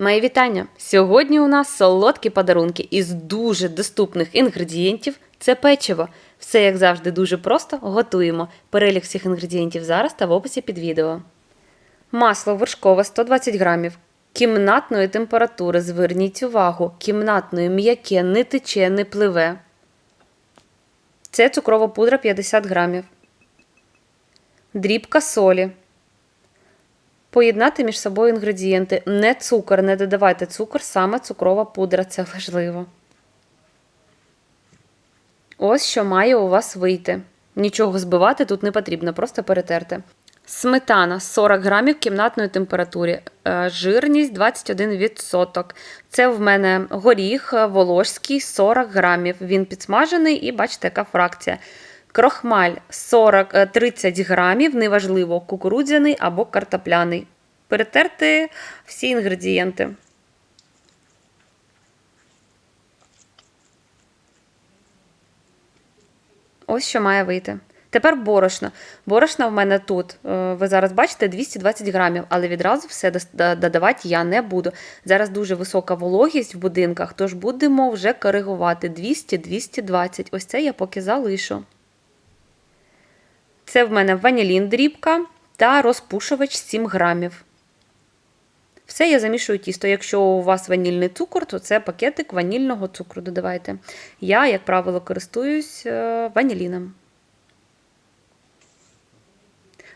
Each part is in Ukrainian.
Мої вітання! Сьогодні у нас солодкі подарунки із дуже доступних інгредієнтів. Це печиво. Все, як завжди, дуже просто готуємо. Перелік всіх інгредієнтів зараз та в описі під відео. Масло вершкове 120 грамів. Кімнатної температури. Зверніть увагу. Кімнатної м'яке, не тече, не пливе. Це цукрова пудра 50 грамів. Дрібка солі. Поєднати між собою інгредієнти. Не цукор, не додавайте цукор, саме цукрова пудра, це важливо. Ось що має у вас вийти. Нічого збивати тут не потрібно, просто перетерти. Сметана 40 грамів кімнатної температури, Е, жирність 21%. Це в мене горіх е, волошський 40 грамів. Він підсмажений і бачите, яка фракція. Крохмаль 40, е, 30 грамів, неважливо, кукурудзяний або картопляний. Перетерти всі інгредієнти. Ось що має вийти. Тепер борошно. Борошна в мене тут, е, ви зараз бачите, 220 грамів, але відразу все додавати я не буду. Зараз дуже висока вологість в будинках, тож будемо вже коригувати 200-220. Ось це я поки залишу. Це в мене ванілін дрібка та розпушувач 7 грамів. Все, я замішую тісто. Якщо у вас ванільний цукор, то це пакетик ванільного цукру додавайте. Я, як правило, користуюсь е, ваніліном.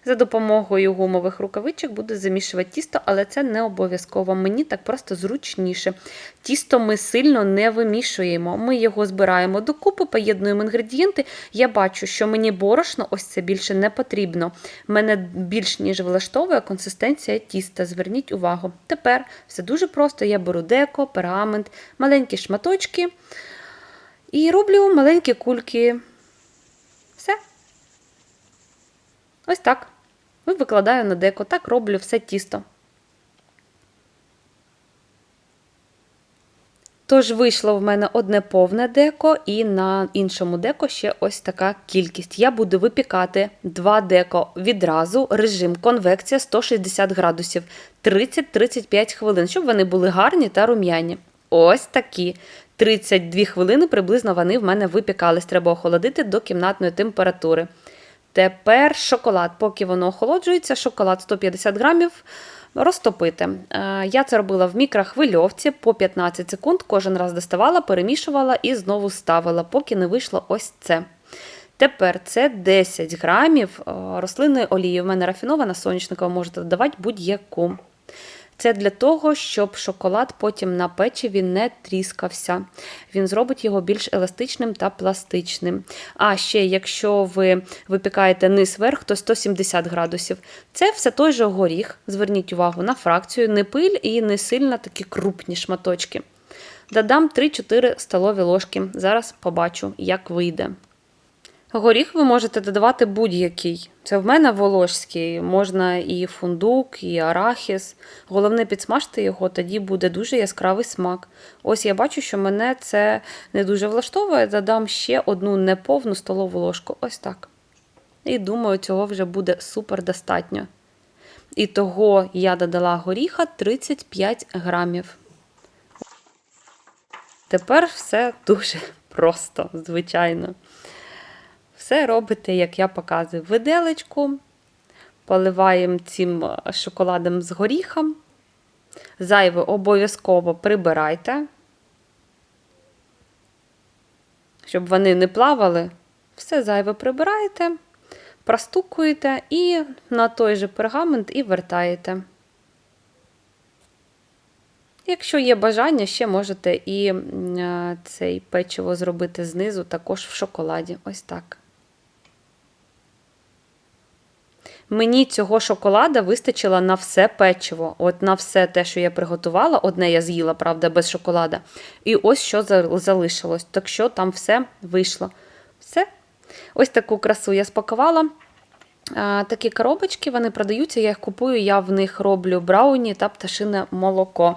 За допомогою гумових рукавичок буду замішувати тісто, але це не обов'язково. Мені так просто зручніше. Тісто ми сильно не вимішуємо. Ми його збираємо докупи, поєднуємо інгредієнти. Я бачу, що мені борошно ось це більше не потрібно. Мене більш ніж влаштовує консистенція тіста. Зверніть увагу. Тепер все дуже просто. Я беру деко, пергамент, маленькі шматочки і роблю маленькі кульки. Все. Ось так. І викладаю на деко. Так роблю все тісто. Тож вийшло в мене одне повне деко, і на іншому деко ще ось така кількість. Я буду випікати два деко відразу, режим конвекція 160 градусів 30-35 хвилин, щоб вони були гарні та рум'яні. Ось такі. 32 хвилини приблизно вони в мене випікались. Треба охолодити до кімнатної температури. Тепер шоколад, поки воно охолоджується, шоколад 150 грамів розтопити. Е, Я це робила в мікрохвильовці по 15 секунд, кожен раз доставала, перемішувала і знову ставила, поки не вийшло ось це. Тепер це 10 грамів е, рослинної олії. У мене рафінована сонячникова, можете додавати будь-яку. Це для того, щоб шоколад потім на печиві не тріскався. Він зробить його більш еластичним та пластичним. А ще, якщо ви випікаєте низ верх, то 170 градусів. Це все той же горіх. Зверніть увагу на фракцію, не пиль і не сильно такі крупні шматочки. Додам 3-4 столові ложки. Зараз побачу, як вийде. Горіх ви можете додавати будь-який. Це в мене волошський, можна і фундук, і арахіс. Головне підсмажте його, тоді буде дуже яскравий смак. Ось я бачу, що мене це не дуже влаштовує. Додам ще одну неповну столову ложку. Ось так. І думаю, цього вже буде супер достатньо. І того я додала горіха 35 грамів. Тепер все дуже просто, звичайно. Все робите, як я показую, виделечку, поливаємо цим шоколадом з горіхом. Зайве обов'язково прибирайте, щоб вони не плавали. Все зайве прибираєте, простукуєте і на той же пергамент і вертаєте. Якщо є бажання, ще можете і е, цей печиво зробити знизу також в шоколаді. Ось так. Мені цього шоколада вистачило на все печиво. От на все те, що я приготувала, одне я з'їла, правда, без шоколада. І ось що залишилось. Так що там все вийшло. Все. Ось таку красу я спакувала. Такі коробочки вони продаються, я їх купую, я в них роблю брауні та пташине молоко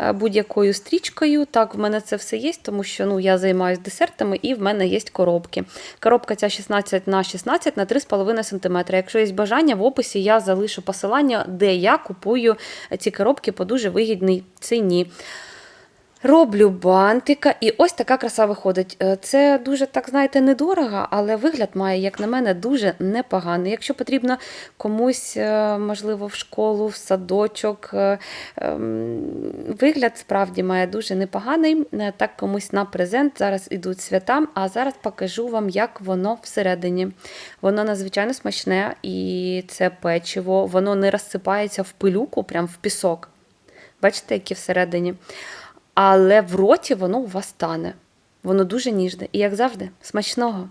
Е, будь-якою стрічкою. Так, в мене це все є, тому що ну, я займаюся десертами і в мене є коробки. Коробка ця 16 на 16 на 3,5 см. Якщо є бажання, в описі я залишу посилання, де я купую ці коробки по дуже вигідній ціні. Роблю бантика, і ось така краса виходить. Е, Це дуже, так знаєте, недорого, але вигляд має, як на мене, дуже непоганий. Якщо потрібно комусь, е, можливо, в школу, в садочок, е, ем, вигляд справді має дуже непоганий. Так комусь на презент. Зараз ідуть свята, а зараз покажу вам, як воно всередині. Воно надзвичайно смачне, і це печиво, воно не розсипається в пилюку, прям в пісок. Бачите, які всередині. Але в роті воно у вас стане. Воно дуже ніжне. І як завжди, смачного.